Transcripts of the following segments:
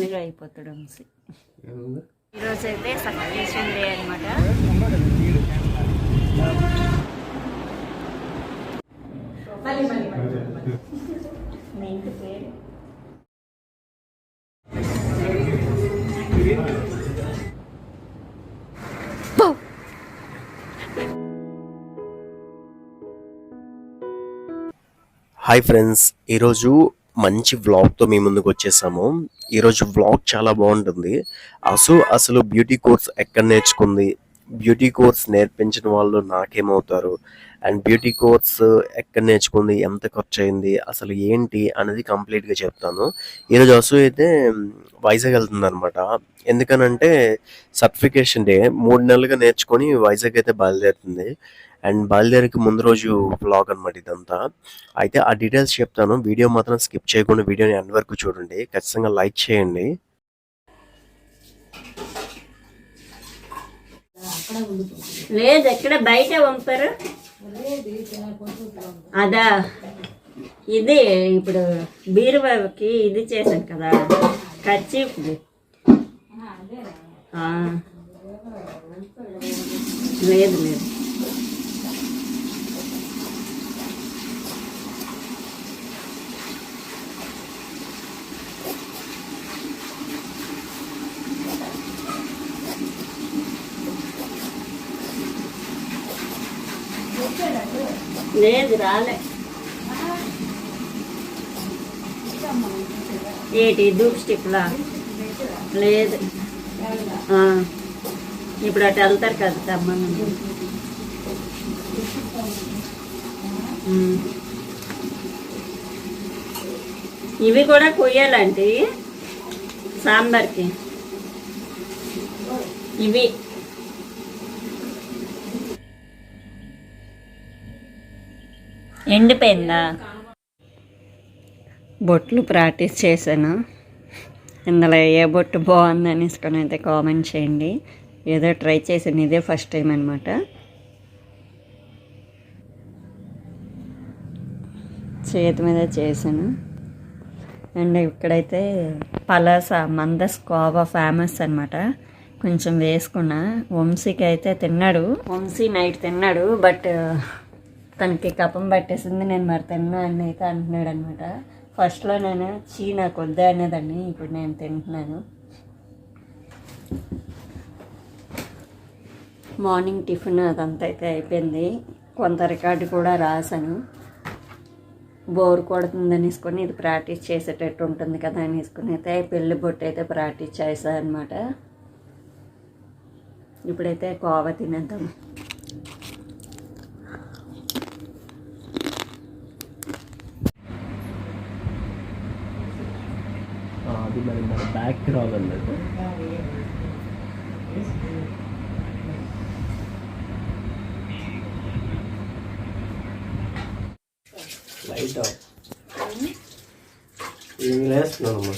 Hero అయిపోతాడు వంశీ ఈరోజు అయితే సక్సెషన్ డే అనమాట పేరు. హాయ్ ఫ్రెండ్స్ ఈరోజు మంచి వ్లాగ్తో మీ ముందుకు వచ్చేసాము. ఈరోజు వ్లాగ్ చాలా బాగుంటుంది. అసలు అసలు బ్యూటీ కోర్స్ ఎక్కడ నేర్చుకుంది? బ్యూటీ కోర్స్ నేర్పించిన వాళ్ళు నాకేమవుతారు? అండ్ బ్యూటీ కోర్స్ ఎక్కడ నేర్చుకుంది? ఎంత ఖర్చు అయింది అసలు ఏంటి? అనేది కంప్లీట్గా చెప్తాను. ఈరోజు అసూ అయితే వైజాగ్ వెళ్తుంది అనమాట ఎందుకనంటే సర్టిఫికేషన్ డే మూడు నెలలుగా నేర్చుకొని వైజాగ్ అయితే బయలుదేరుతుంది. అండ్ బయలుదేరికి ముందు రోజు బ్లాగ్ అనమాట ఇదంతా. అయితే ఆ డీటెయిల్స్ చెప్తాను. వీడియో మాత్రం స్కిప్ చేయకుండా వీడియోని ఎండ్ వరకు చూడండి. ఖచ్చితంగా లైక్ చేయండి. లేదు ఎక్కడ బయట పంపారు? అదా. ఇది ఇప్పుడు బీరువాకి ఇది చేశాను కదా. కర్చీఫ్ది లేదు లేదు. లేదు రాలే. ఏంటి దూప్ స్టిప్లా? లేదు. ఇప్పుడు అటు వెళ్తారు కదా తమ్మని ఇవి కూడా కొయ్యాలంటే సాంబార్కి. ఇవి. ఎండిపోయిందా? బొట్లు ప్రాక్టీస్ చేశాను. ఇందులో ఏ బొట్టు బాగుంది అనేసుకొని అయితే కామెంట్ చేయండి. ఏదో ట్రై చేశాను. ఇదే ఫస్ట్ టైం అనమాట చేతి మీద చేశాను. అండ్ ఇక్కడైతే పలాస మందస్ కోవా ఫేమస్ అనమాట కొంచెం వేసుకున్నా. వంశీకి అయితే తిన్నాడు. వంశీ నైట్ తిన్నాడు బట్ తనకి కపం పట్టేసింది నేను మరి తిన్నా అని అయితే అంటున్నాడు అనమాట ఫస్ట్లో నేను చీ నాకు వద్దా అనేదాన్ని ఇప్పుడు నేను తింటున్నాను. మార్నింగ్ టిఫిన్ అదంతా అయితే అయిపోయింది. కొంత రికార్డు కూడా రాశాను. బోర్ కొడుతుంది అనేసుకొని ఇది ప్రాక్టీస్ చేసేటట్టు ఉంటుంది కదా అనేసుకుని అయితే పెళ్ళి బొట్టు అయితే ప్రాక్టీస్ చేశాను అనమాట ఇప్పుడైతే కోవ తినేద్దాం. అది మరి మన బ్యాక్ రావాలన్నట్టు లైట్ ఆఫ్ వేస్తున్నాను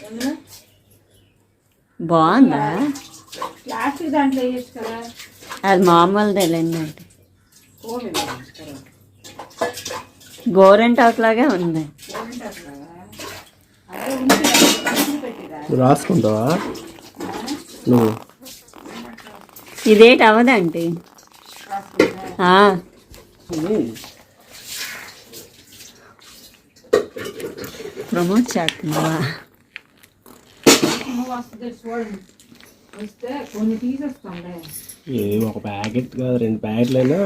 అన్నమాట బాగుందా? ప్లాస్టిక్ దాంట్లో వేయచ్చు కదా. అది మామూలుదే లేండి ఫోన్ గోరెంటాక్ లాగే ఉంది. రాసుకుంటావా? నువ్వు. ఇదేటి అవదండి ఆ, ప్రమోట్ చేస్తున్నావా? ఏ ఒక ప్యాకెట్ కాదు రెండు ప్యాకెట్లైనా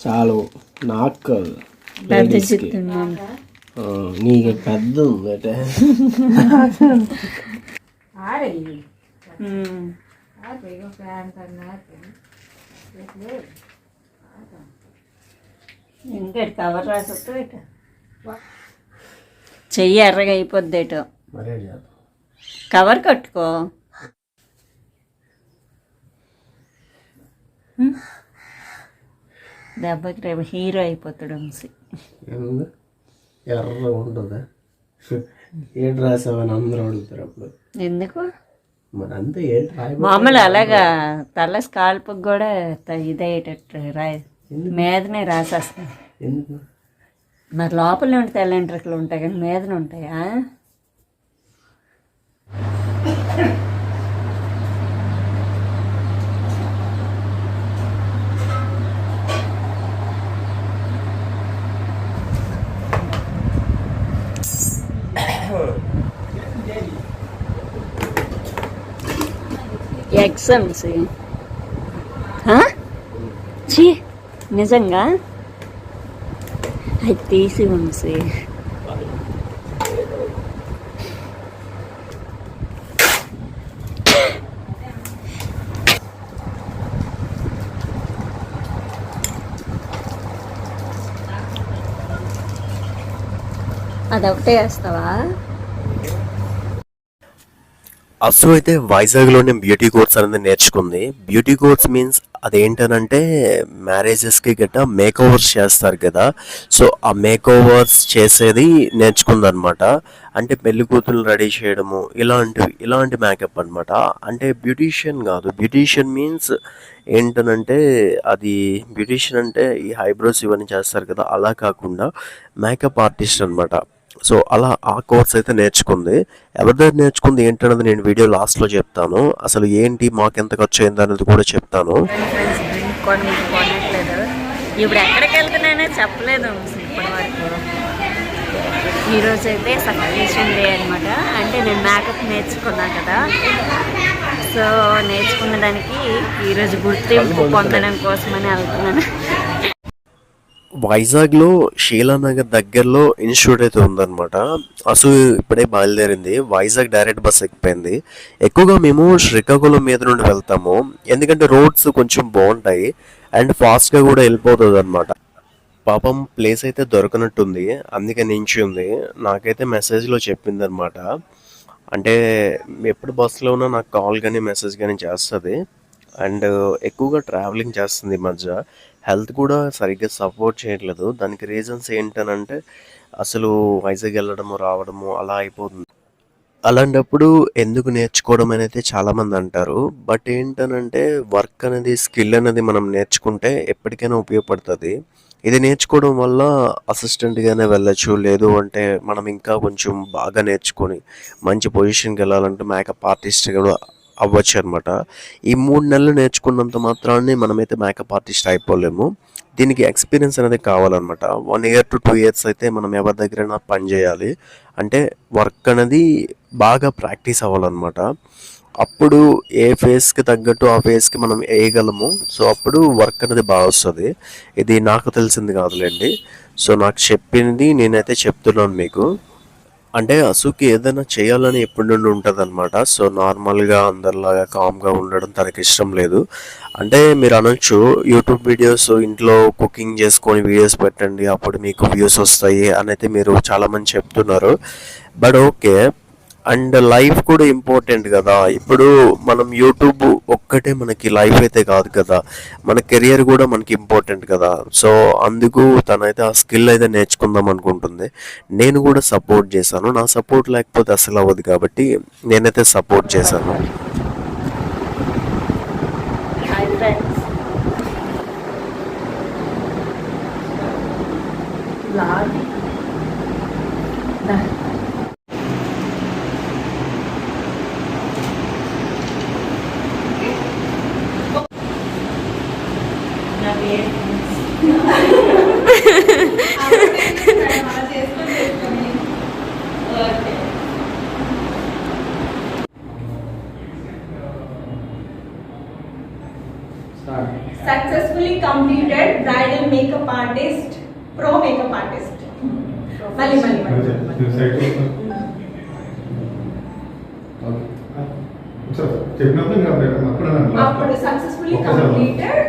చాలు. నాకు కాదు. నీకు పెద్ద ఉందట ఇంకేటి కవర్ ఇటు. చెయ్యి ఎర్రగా అయిపోద్ది ఇటు. కవర్ కట్టుకో. దెబ్బకి రేపు హీరో అయిపోతాడు ఏముంది? ఎర్ర ఉంటుందా? ఏంటి రాసావని అందరూ అడుగుతారు అప్పుడు. ఎందుకు? మరి అంతే ఏంటి మామూలు అలాగా తల స్కాల్ప్కి కూడా త- ఇదయ్యేటట్టు రాయి మీదనే రాసేస్తాను ఎందుకు? మరి లోపల ఉంటే తెల్ల ఎంట్రకలు ఉంటాయి కానీ మీదన ఉంటాయా? ఎగ్జామ్స్. చీ నిజంగా? అది తీసి వంశీ అదొకటే వేస్తావా? అసు అయితే వైజాగ్లోనే బ్యూటీ కోర్స్ అనేది నేర్చుకుంది. బ్యూటీ కోర్స్ మీన్స్ అదేంటనంటే మ్యారేజెస్కి గట్టా మేక్ ఓవర్స్ చేస్తారు కదా. సో ఆ మేక్ ఓవర్స్ చేసేది నేర్చుకుందనమాట. అంటే పెళ్ళి కూతురు రెడీ చేయడము ఇలాంటివి ఇలాంటి మేకప్ అనమాట అంటే బ్యూటీషియన్ కాదు. బ్యూటీషియన్ మీన్స్ ఏంటనంటే అది బ్యూటీషియన్ అంటే ఈ హైబ్రోస్ ఇవన్నీ చేస్తారు కదా. అలా కాకుండా మేకప్ ఆర్టిస్ట్ అనమాట సో అలా ఆ కోర్స్ అయితే నేర్చుకుంది. ఎవరి దగ్గర నేర్చుకుంది ఏంటన్నది నేను వీడియో లాస్ట్లో చెప్తాను. అసలు ఏంటి మాకు ఎంత ఖర్చు అయింది అనేది కూడా చెప్తాను. ఇప్పుడు ఎక్కడికి వెళ్తున్నానో చెప్పలేదు ఈరోజు అయితే సక్సెషన్ డే అనమాట అంటే నేను మేకప్ నేర్చుకున్నా కదా. సో నేర్చుకున్న దానికి ఈరోజు గుర్తింపు పొందడం కోసమని వెళ్తున్నాను. వైజాగ్లో షీలానగర్ దగ్గరలో ఇన్స్టిట్యూట్ అయితే ఉందన్నమాట. అసలు ఇప్పుడే బయలుదేరింది. వైజాగ్ డైరెక్ట్ బస్ ఎక్కిపోయింది. ఎక్కువగా మేము శ్రీకాకుళం మీద నుండి వెళ్తాము. ఎందుకంటే రోడ్స్ కొంచెం బాగుంటాయి. అండ్ ఫాస్ట్గా కూడా వెళ్ళిపోతుంది అనమాట పాపం ప్లేస్ అయితే దొరకనట్టుంది. అందుకే నించి ఉంది. నాకైతే మెసేజ్లో చెప్పింది అనమాట అంటే ఎప్పుడు బస్సులో ఉన్నా నాకు కాల్ కానీ మెసేజ్ కానీ చేస్తుంది. అండ్ ఎక్కువగా ట్రావెలింగ్ చేస్తుంది ఈ మధ్య. హెల్త్ కూడా సరిగ్గా సపోర్ట్ చేయట్లేదు. దానికి రీజన్స్ ఏంటనంటే అసలు వైజాగ్ వెళ్ళడము రావడము అలా అయిపోతుంది. అలాంటప్పుడు ఎందుకు నేర్చుకోవడం అనేది చాలామంది అంటారు. బట్ ఏంటనంటే వర్క్ అనేది స్కిల్ అనేది మనం నేర్చుకుంటే ఎప్పటికైనా ఉపయోగపడుతుంది. ఇది నేర్చుకోవడం వల్ల అసిస్టెంట్గానే వెళ్ళొచ్చు. లేదు అంటే మనం ఇంకా కొంచెం బాగా నేర్చుకొని మంచి పొజిషన్కి వెళ్ళాలంటే మేకప్ ఆర్టిస్ట్ కూడా అవ్వచ్చు అనమాట ఈ మూడు నెలలు నేర్చుకున్నంత మాత్రాన్ని మనమైతే మేకప్ ఆర్టిస్ట్ అయిపోలేము. దీనికి ఎక్స్పీరియన్స్ అనేది కావాలన్నమాట. One year to two years అయితే మనం ఎవరి దగ్గరైనా పని చేయాలి. అంటే వర్క్ అనేది బాగా ప్రాక్టీస్ అవ్వాలన్నమాట. అప్పుడు ఏ ఫేస్కి తగ్గట్టు ఆ ఫేస్కి మనం వేయగలము. సో అప్పుడు వర్క్ అనేది బాగా వస్తుంది. ఇది నాకు తెలిసింది కాదులేండి. సో నాకు చెప్పింది నేనైతే చెప్తున్నాను మీకు. అంటే అసుకి ఏదైనా చేయాలని ఎప్పటి నుండి ఉంటుంది అనమాట సో నార్మల్గా అందరిలాగా కామ్గా ఉండడం తనకి ఇష్టం లేదు. అంటే మీరు అనొచ్చు యూట్యూబ్ వీడియోస్ ఇంట్లో కుకింగ్ చేసుకొని వీడియోస్ పెట్టండి అప్పుడు మీకు వ్యూస్ వస్తాయి అని అయితే మీరు చాలామంది చెప్తున్నారు. బట్ ఓకే అండ్ లైఫ్ కూడా ఇంపార్టెంట్ కదా. ఇప్పుడు మనం యూట్యూబ్ ఒక్కటే మనకి లైఫ్ అయితే కాదు కదా. మన కెరియర్ కూడా మనకి ఇంపార్టెంట్ కదా. సో అందుకు తనైతే ఆ స్కిల్ అయితే నేర్చుకుందాం అనుకుంటుంది. నేను కూడా సపోర్ట్ చేశాను. నా సపోర్ట్ లేకపోతే అసలు అవ్వదు కాబట్టి నేనైతే సపోర్ట్ చేశాను. Hi successfully completed bridal makeup artist, pro makeup artist. మళ్ళీ మళ్ళీ అప్పుడు successfully completed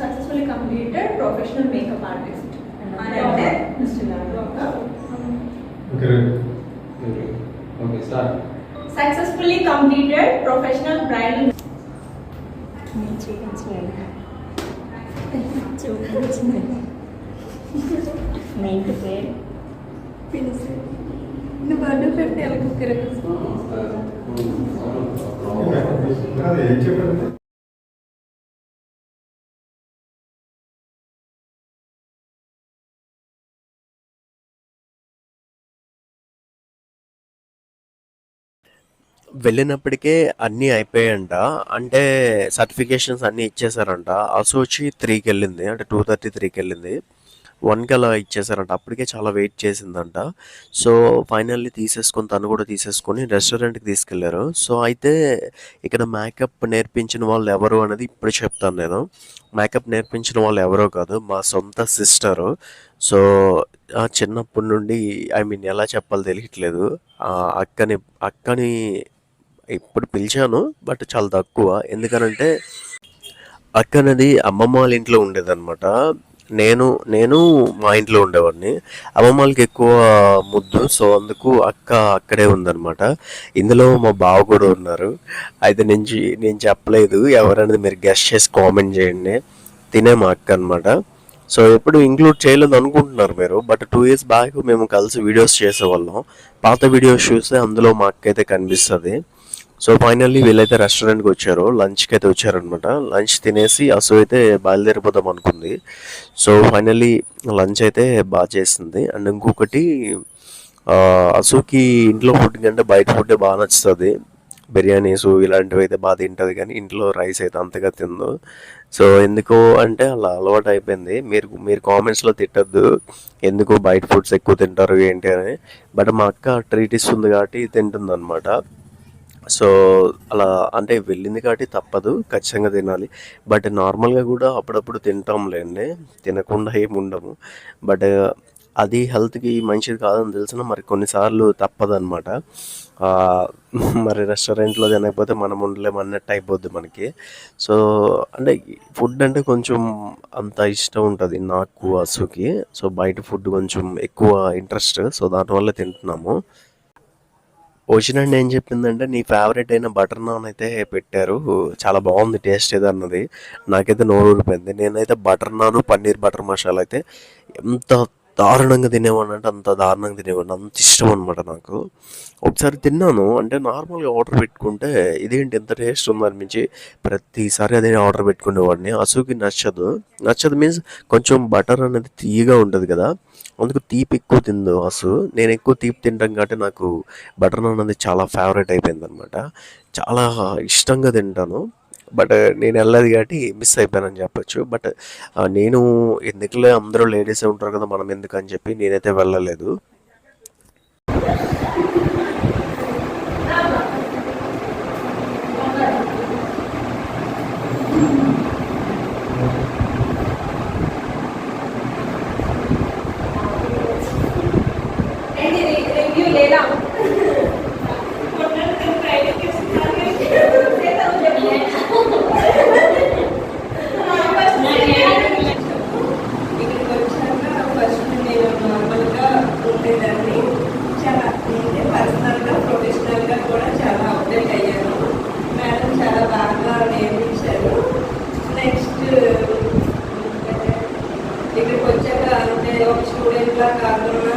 successfully completed professional makeup artist అని అంటే okay okay start successfully completed professional bridal మీ ఇంటి పేరు ఏం చెప్పారు? వెళ్ళినప్పటికే అన్నీ అయిపోయాయంట. అంటే సర్టిఫికేషన్స్ అన్నీ ఇచ్చేసారంట అసలు వచ్చి త్రీకి వెళ్ళింది అంటే టూ థర్టీ త్రీకి వెళ్ళింది వన్కి అలా ఇచ్చేసారంట అప్పటికే చాలా వెయిట్ చేసిందంట. సో ఫైనల్లీ తీసేసుకొని తను కూడా తీసేసుకొని రెస్టారెంట్కి తీసుకెళ్ళారు. సో అయితే ఇక్కడ మేకప్ నేర్పించిన వాళ్ళు ఎవరు అనేది ఇప్పుడు చెప్తాను నేను. మేకప్ నేర్పించిన వాళ్ళు ఎవరో కాదు మా సొంత సిస్టరు. సో ఆ చిన్నప్పటి నుండి ఐ మీన్ ఎలా చెప్పాలో తెలియట్లేదు. అక్కని అక్కని ఇప్పుడు పిలిచాను బట్ చాలా తక్కువ. ఎందుకనంటే అక్క అనేది అమ్మమ్మ వాళ్ళ ఇంట్లో ఉండేదన్నమాట. నేను నేను మా ఇంట్లో ఉండేవాడిని. అమ్మమ్మ వాళ్ళకి ఎక్కువ ముద్దు సో అందుకు అక్క అక్కడే ఉందన్నమాట. ఇందులో మా బావ కూడా ఉన్నారు. అయితే నుంచి నేను చెప్పలేదు. ఎవరనేది మీరు గెస్ట్ చేసి కామెంట్ చేయండి. తినే మా అక్క అనమాట సో ఎప్పుడు ఇంక్లూడ్ చేయలేదు అనుకుంటున్నారు మీరు బట్ టూ ఇయర్స్ బ్యాక్ మేము కలిసి వీడియోస్ చేసేవాళ్ళం. పాత వీడియోస్ చూస్తే అందులో మా అక్క అయితే కనిపిస్తుంది. సో ఫైనల్లీ వీళ్ళైతే రెస్టారెంట్కి వచ్చారు లంచ్కి అయితే వచ్చారనమాట లంచ్ తినేసి అసు అయితే బయలుదేరిపోదాం అనుకుంది. సో ఫైనల్లీ లంచ్ అయితే బాగా చేసింది. అండ్ ఇంకొకటి ఆ, ఇంట్లో ఫుడ్ కంటే బయట ఫుడ్ బాగా నచ్చుతుంది. బిర్యానీస్ ఇలాంటివి అయితే బాగా తింటుంది కానీ ఇంట్లో రైస్ అయితే అంతగా తిందు సో ఎందుకు అంటే అలా అలవాటు అయిపోయింది. మీరు మీరు కామెంట్స్లో తిట్టద్దు. ఎందుకు బయట ఫుడ్స్ ఎక్కువ తింటారు ఏంటి అని. బట్ మా అక్క ట్రీట్ ఇస్తుంది కాబట్టి తింటుంది అనమాట సో అలా అంటే వెళ్ళింది కాబట్టి తప్పదు ఖచ్చితంగా తినాలి. బట్ నార్మల్గా కూడా అప్పుడప్పుడు తింటాంలేండి తినకుండా ఏమి ఉండము బట్ అది హెల్త్కి మంచిది కాదని తెలిసిన మరి కొన్నిసార్లు తప్పదన్నమాట. ఆ, మరి రెస్టారెంట్లో తినకపోతే మనం ఉండలేము అన్నట్టు అయిపోద్ది మనకి. సో అంటే ఫుడ్ అంటే కొంచెం అంత ఇష్టం ఉంటుంది నాకు అసుకి. సో బయట ఫుడ్ కొంచెం ఎక్కువ ఇంట్రెస్ట్. సో దానివల్ల తింటున్నాము. వచ్చినండి ఏం చెప్పిందంటే నీ ఫేవరెట్ అయిన బటర్ నాన్ అయితే పెట్టారు. చాలా బాగుంది టేస్ట్ ఏదో అన్నది. నాకైతే నోరు ఊడిపోయింది నేనైతే బటర్ నాన్ పన్నీర్ బటర్ మసాలా అయితే ఎంత దారుణంగా తినేవాడిని అంటే అంత దారుణంగా తినేవాడిని. అంత ఇష్టం అనమాట నాకు. ఒకసారి తిన్నాను. అంటే నార్మల్గా ఆర్డర్ పెట్టుకుంటే ఇదేంటి ఎంత టేస్ట్ ఉందనిపించి ప్రతిసారి అదే ఆర్డర్ పెట్టుకునేవాడిని. అసూకి నచ్చదు. నచ్చదు మీన్స్ కొంచెం బటర్ అనేది తీయగా ఉంటుంది కదా. అందుకు తీపి ఎక్కువ తిందో అసు నేను ఎక్కువ తీపి తింటాం కాబట్టి నాకు బటర్ నాన్ అనేది చాలా ఫేవరెట్ అయిపోయింది అనమాట చాలా ఇష్టంగా తింటాను. బట్ uh, నేను వెళ్ళదు కాబట్టి మిస్ అయిపోయానని చెప్పొచ్చు. బట్ uh, నేను ఎందుకులే అందరూ లేడీసే ఉంటారు కదా మనం ఎందుకు అని చెప్పి నేనైతే వెళ్ళలేదు రివ్యూ లేదా ఇక్కడికి వచ్చాక ఫస్ట్ నేను నార్మల్గా ఉండేదాన్ని చాలా నేను పర్సనల్గా ప్రొఫెషనల్గా కూడా చాలా అప్డేట్ అయ్యాను మేడం చాలా బాగా నేర్పించారు నెక్స్ట్ ఇక్కడికి వచ్చాక అంటే ఒక స్టూడెంట్లా కాకుండా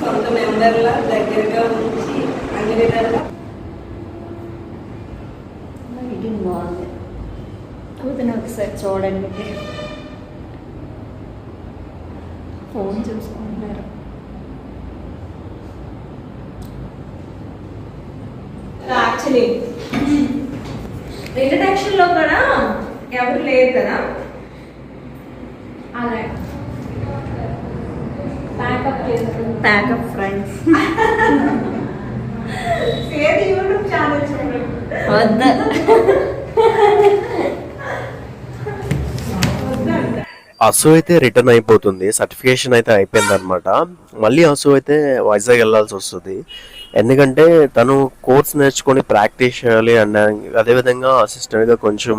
సొంత మెంబర్లా దగ్గరగా ఉంచి అన్ని విధాలుగా. లైటింగ్ బాగుంది కూతుని ఒకసారి చూడండి ఫోన్ చూసుకుంటున్నారు. యాక్చువల్లీ ఇంట్రడక్షన్లో కూడా ఎవరు లేరు కదా? అలా pack up friends same YouTube channel చూడండి వద్దు. అసు అయితే రిటర్న్ అయిపోతుంది సర్టిఫికేషన్ అయితే అయిపోయింది అనమాట మళ్ళీ అసు అయితే వైజాగ్ వెళ్ళాల్సి వస్తుంది. ఎందుకంటే తను కోర్స్ నేర్చుకొని ప్రాక్టీస్ చేయాలి అండ్ అదేవిధంగా అసిస్టెంట్గా కొంచెం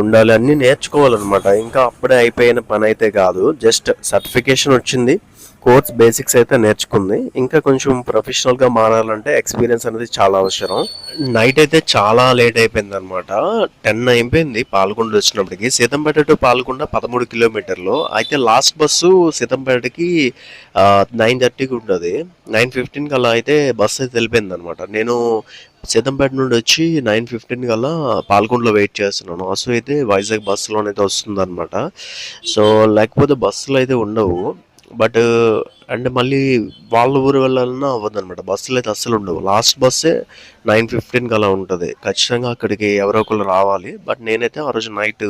ఉండాలి అన్నీ నేర్చుకోవాలన్నమాట. ఇంకా అప్పుడే అయిపోయిన పని అయితే కాదు జస్ట్ సర్టిఫికేషన్ వచ్చింది. కోర్స్ బేసిక్స్ అయితే నేర్చుకుంది. ఇంకా కొంచెం ప్రొఫెషనల్గా మారాలంటే ఎక్స్పీరియన్స్ అనేది చాలా అవసరం. నైట్ అయితే చాలా లేట్ అయిపోయింది అనమాట టెన్ అయిపోయింది పాల్గొండ వచ్చినప్పటికి. సీతంపేట టు పాల్గొండ పదమూడు కిలోమీటర్లు. అయితే లాస్ట్ బస్సు సీతంపేటకి నైన్ థర్టీకి ఉంటుంది. నైన్ ఫిఫ్టీన్కి అలా అయితే బస్సు అయితే వెళ్ళిపోయింది అనమాట నేను సీతంపేట నుండి వచ్చి నైన్ ఫిఫ్టీన్ కల్లా పాల్గొండలో వెయిట్ చేస్తున్నాను. అసలు అయితే వైజాగ్ బస్సులోనైతే వస్తుంది అనమాట సో లేకపోతే బస్సులు అయితే ఉండవు. బట్ అండ్ మళ్ళీ వాళ్ళ ఊరు వెళ్ళాలన్నా అవ్వదు అనమాట బస్సులు అయితే అస్సలు ఉండవు. లాస్ట్ బస్సే నైన్ ఫిఫ్టీన్కి అలా ఉంటుంది. ఖచ్చితంగా అక్కడికి ఎవరో ఒకరు రావాలి. బట్ నేనైతే ఆ రోజు నైట్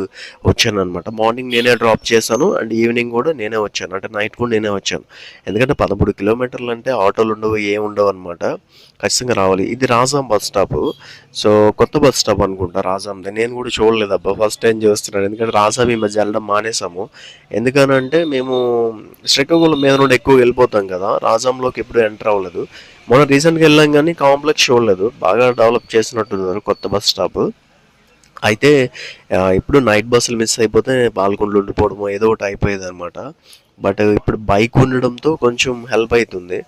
వచ్చాను అనమాట మార్నింగ్ నేనే డ్రాప్ చేశాను. అండ్ ఈవినింగ్ కూడా నేనే వచ్చాను. అంటే నైట్ కూడా నేనే వచ్చాను. ఎందుకంటే పదమూడు కిలోమీటర్లు అంటే ఆటోలు ఉండవు ఏముండవు ఉండవు అనమాట ఖచ్చితంగా రావాలి. ఇది రాజాం బస్ స్టాప్. సో కొత్త బస్ స్టాప్ అనుకుంటా రాజాంది. నేను కూడా చూడలేదు అబ్బా ఫస్ట్ టైం చూస్తున్నాను. ఎందుకంటే రాజాం ఈ మధ్య వెళ్ళడం మానేసాము ఎందుకనంటే మేము శ్రీకాకుళం మీద నుండి ఎక్కువ వెళ్ళిపోతాం కదా. రాజాంలోకి ఎప్పుడు ఎంటర్ అవ్వలేదు. మొన్న రీసెంట్గా వెళ్ళాం కానీ కాంప్లెక్స్ చూడలేదు. బాగా డెవలప్ చేసినట్టున్నారు కొత్త బస్ స్టాప్. అయితే ఇప్పుడు నైట్ బస్సులు మిస్ అయిపోతే బాల్కొండలు ఉండిపోవడము ఏదో ఒకటి అయిపోయేది అనమాట బట్ ఇప్పుడు బైక్ ఉండడంతో కొంచెం హెల్ప్ అవుతుంది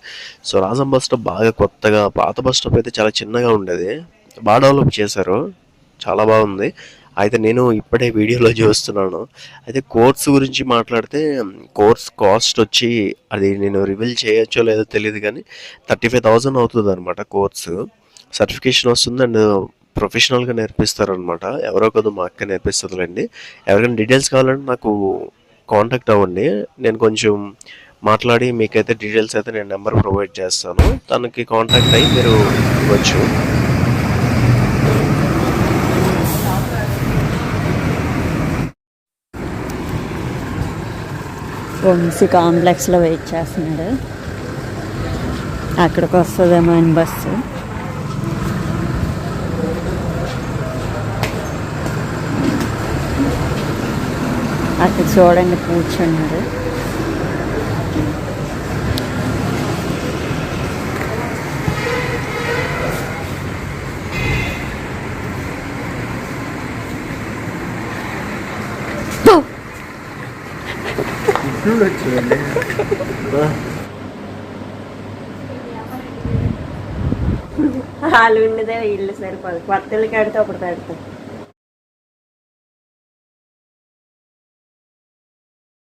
సో రాజం బస్ స్టాప్ బాగా కొత్తగా పాత బస్ స్టాప్ అయితే చాలా చిన్నగా ఉండేది. బాగా డెవలప్ చేశారు. చాలా బాగుంది. అయితే నేను ఇప్పుడే వీడియోలో చూస్తున్నాను. అయితే కోర్స్ గురించి మాట్లాడితే కోర్స్ కాస్ట్ వచ్చి అది నేను రివీల్ చేయొచ్చో లేదో తెలియదు కానీ థర్టీ ఫైవ్ థౌజండ్ అవుతుంది అనమాట కోర్సు సర్టిఫికేషన్ వస్తుంది అండ్ ప్రొఫెషనల్గా నేర్పిస్తారు అనమాట ఎవరో కదా మా అక్క నేర్పిస్తుందిలేండి. ఎవరికైనా డీటెయిల్స్ కావాలంటే నాకు కాంటాక్ట్ అవ్వండి. నేను కొంచెం మాట్లాడి మీకైతే డీటెయిల్స్ అయితే నేను నెంబర్ ప్రొవైడ్ చేస్తాను. తనకి కాంటాక్ట్ అయ్యి మీరు ఇవ్వచ్చు. వంశీ కాంప్లెక్స్లో వెయిట్ చేస్తున్నాడు. అక్కడికి వస్తుందేమో అని బస్సు. అక్కడ చూడండి కూర్చున్నారు. వాళ్ళు ఉండదే ఇల్లు సరిపోదు. కొత్త ఇల్లు కడితే అప్పుడు పెడతాం.